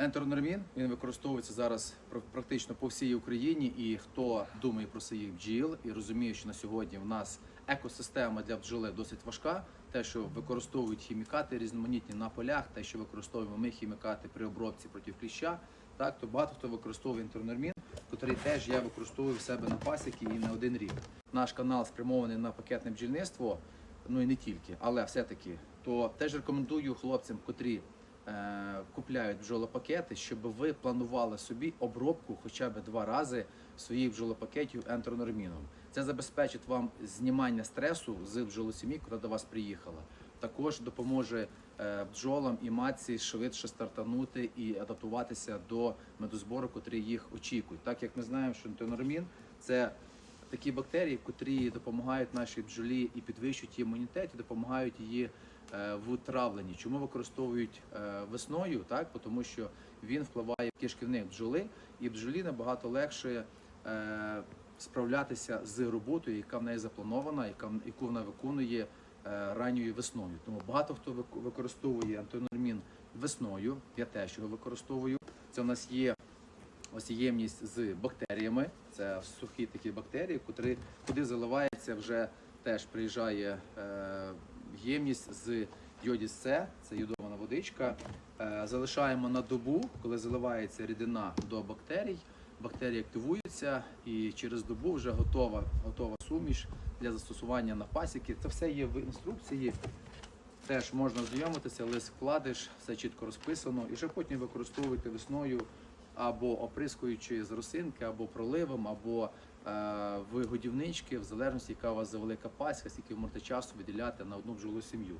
Ентеронормін він використовується зараз практично по всій Україні. І хто думає про своїх бджіл і розуміє, що на сьогодні в нас екосистема для бджоли досить важка. Те, що використовують хімікати різноманітні на полях, те, що використовуємо ми хімікати при обробці проти кліща, так то багато хто використовує інтернормін, який теж я використовую в себе на пасіки і не один рік. Наш канал спрямований на пакетне бджільництво, ну і не тільки, але все-таки то теж рекомендую хлопцям, котрі купляють бджолопакети, щоб ви планували собі обробку хоча б два рази своїх бджолопакетів ентронорміном. Це забезпечить вам знімання стресу з бджолосім'ї, яка до вас приїхала. Також допоможе е, бджолам і матці швидше стартанути і адаптуватися до медозбору, котрі їх очікують. Так як ми знаємо, що ентронормін – це такі бактерії, котрі допомагають нашій бджолі і підвищують її імунітет, і допомагають її е, в травленні. Чому використовують е, весною? Так, тому що він впливає в кишківник бджоли, і бджолі набагато легше е, справлятися з роботою, яка в неї запланована, яка яку вона виконує ранньою весною. Тому багато хто використовує антинормін весною. Я теж його використовую. Це у нас є ось ємність з бактеріями. Це сухі такі бактерії, котрі куди заливається вже теж приїжджає е, ємність з йодіс це йодована водичка. Е, залишаємо на добу, коли заливається рідина до бактерій. Бактерії активуються і через добу вже готова, готова суміш для застосування на пасіки. Це все є в інструкції. Теж можна ознайомитися, лист вкладиш, все чітко розписано, і вже потім використовуєте весною або оприскуючи з росинки, або проливом, або е, в годівнички, в залежності, яка у вас за велика пасіка, скільки ви можете часу виділяти на одну бджолу сім'ю.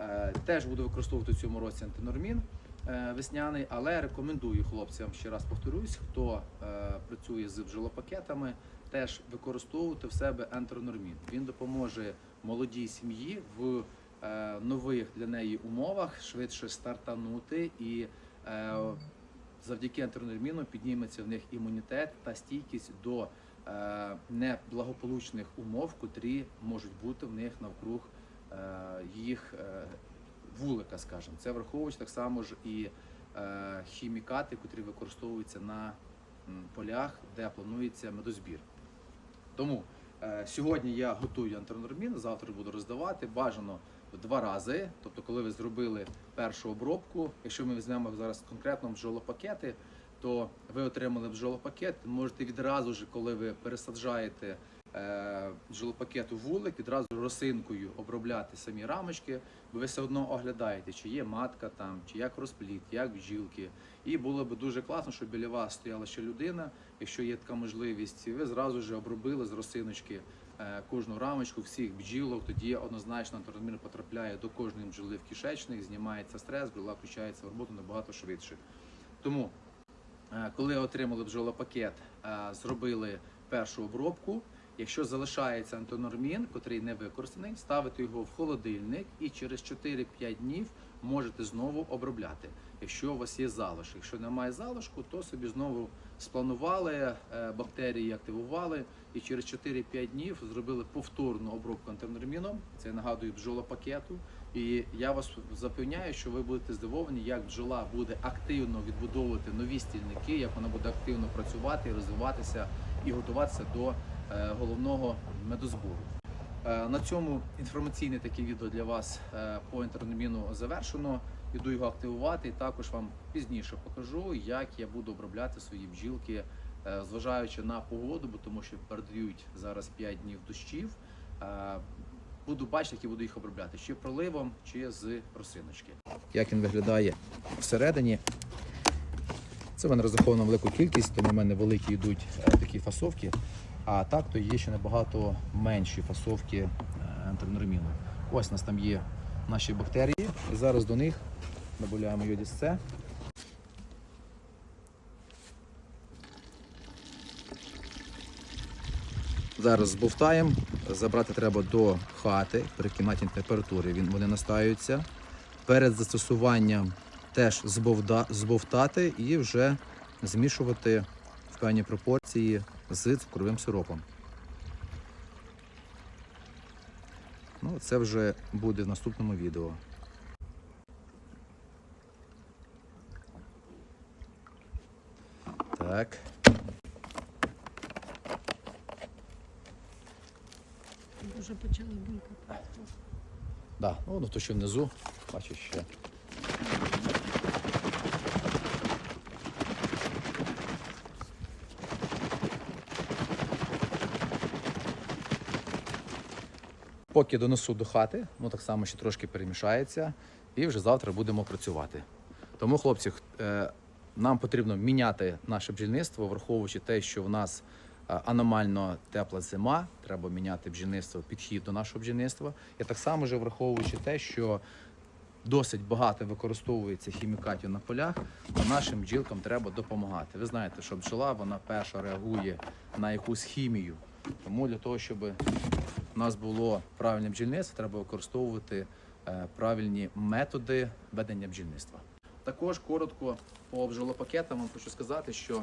Е, теж буду використовувати в цьому році антинормін е, весняний, але рекомендую хлопцям, ще раз повторюсь, хто е, працює з бджолопакетами, теж використовувати в себе ентронормін. Він допоможе молодій сім'ї в е, нових для неї умовах швидше стартанути і е, завдяки ентронорміну підніметься в них імунітет та стійкість до е, неблагополучних умов, котрі можуть бути в них навкруг е, їх е, вулика, скажімо. Це враховуючи так само ж і хімікати, котрі використовуються на полях, де планується медозбір. Тому сьогодні я готую антинормін, завтра буду роздавати. Бажано два рази. Тобто, коли ви зробили першу обробку, якщо ми візьмемо зараз конкретно бджолопакети, то ви отримали бджолопакет, можете відразу ж, коли ви пересаджаєте е, бджолопакет у вулик, відразу росинкою обробляти самі рамочки, бо ви все одно оглядаєте, чи є матка там, чи як розпліт, як бджілки. І було б дуже класно, щоб біля вас стояла ще людина, якщо є така можливість, ви зразу ж обробили з росиночки кожну рамочку всіх бджілок, тоді однозначно антиразмір потрапляє до кожної бджоли в кишечник, знімається стрес, бджола включається в роботу набагато швидше. Тому, е, коли отримали бджолопакет, е, зробили першу обробку. Якщо залишається антинормін, котрий не використаний, ставити його в холодильник і через 4-5 днів можете знову обробляти. Якщо у вас є залишок. Якщо немає залишку, то собі знову спланували, е, бактерії активували і через 4-5 днів зробили повторну обробку антинорміном. Це я нагадую бджолопакету. І я вас запевняю, що ви будете здивовані, як бджола буде активно відбудовувати нові стільники, як вона буде активно працювати, розвиватися і готуватися до е, головного медозбору. Е, На цьому інформаційне таке відео для вас по інтерноміну завершено. Іду його активувати і також вам пізніше покажу, як я буду обробляти свої бджілки, е, зважаючи на погоду, бо тому що передають зараз 5 днів дощів. Е, Буду бачити, як я буду їх обробляти, чи проливом, чи з росиночки. Як він виглядає всередині. Це в мене розраховано велику кількість, тому в мене великі йдуть е, такі фасовки. А так то є ще набагато менші фасовки е. Ось у нас там є наші бактерії. І зараз до них додаємо йодіс С. Зараз збовтаємо. Забрати треба до хати при кімнатній температурі. Він, вони настаються. Перед застосуванням теж збовда, збовтати і вже змішувати в певній пропорції з цукровим сиропом. Ну, це вже буде в наступному відео. Так. Вже почали булькати. Да, ну, ну то що внизу, бачиш ще. Поки донесу до хати, ну так само ще трошки перемішається, і вже завтра будемо працювати. Тому, хлопці, е, нам потрібно міняти наше бджільництво, враховуючи те, що в нас е, аномально тепла зима, треба міняти бджільництво, підхід до нашого бджільництва. І так само вже враховуючи те, що досить багато використовується хімікатів на полях, то нашим бджілкам треба допомагати. Ви знаєте, що бджола вона перша реагує на якусь хімію. Тому для того, щоб у нас було правильне бджільництво, треба використовувати е, правильні методи ведення бджільництва. Також коротко по бджолопакетам вам хочу сказати, що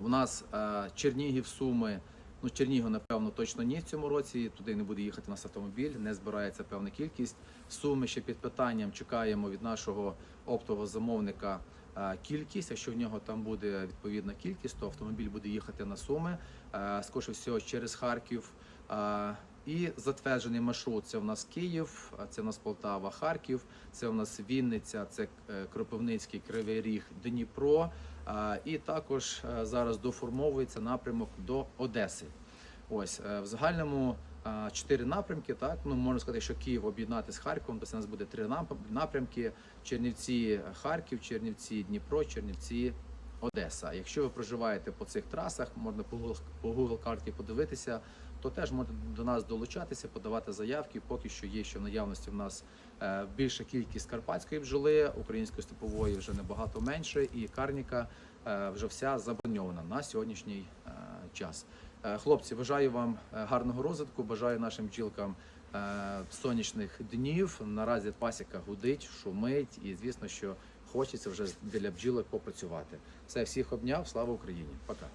у нас е, Чернігів, Суми, ну Чернігів, напевно, точно ні в цьому році. Туди не буде їхати у нас автомобіль, не збирається певна кількість. Суми ще під питанням чекаємо від нашого оптового замовника е, кількість. Якщо в нього там буде відповідна кількість, то автомобіль буде їхати на Суми. Скоріше всього через Харків. І затверджений маршрут це в нас Київ, це в нас Полтава, Харків, це в нас Вінниця, це е, Кропивницький, Кривий Ріг, Дніпро. І також е, зараз доформовується напрямок до Одеси. Ось е, в загальному чотири напрямки. Так ну можна сказати, що Київ об'єднати з Харковом, то це у нас буде три напрямки: Чернівці, Харків, Чернівці, Дніпро, Чернівці. Одеса. Якщо ви проживаєте по цих трасах, можна по Google карті подивитися, то теж можете до нас долучатися, подавати заявки. Поки що є ще в наявності в нас е, більша кількість карпатської бджоли, української степової вже набагато менше, і карніка е, вже вся заброньована на сьогоднішній е, час. Хлопці, бажаю вам гарного розвитку, бажаю нашим бджілкам сонячних днів. Наразі пасіка гудить, шумить, і звісно, що хочеться вже біля бджілок попрацювати. Все, всіх обняв, слава Україні! Пока.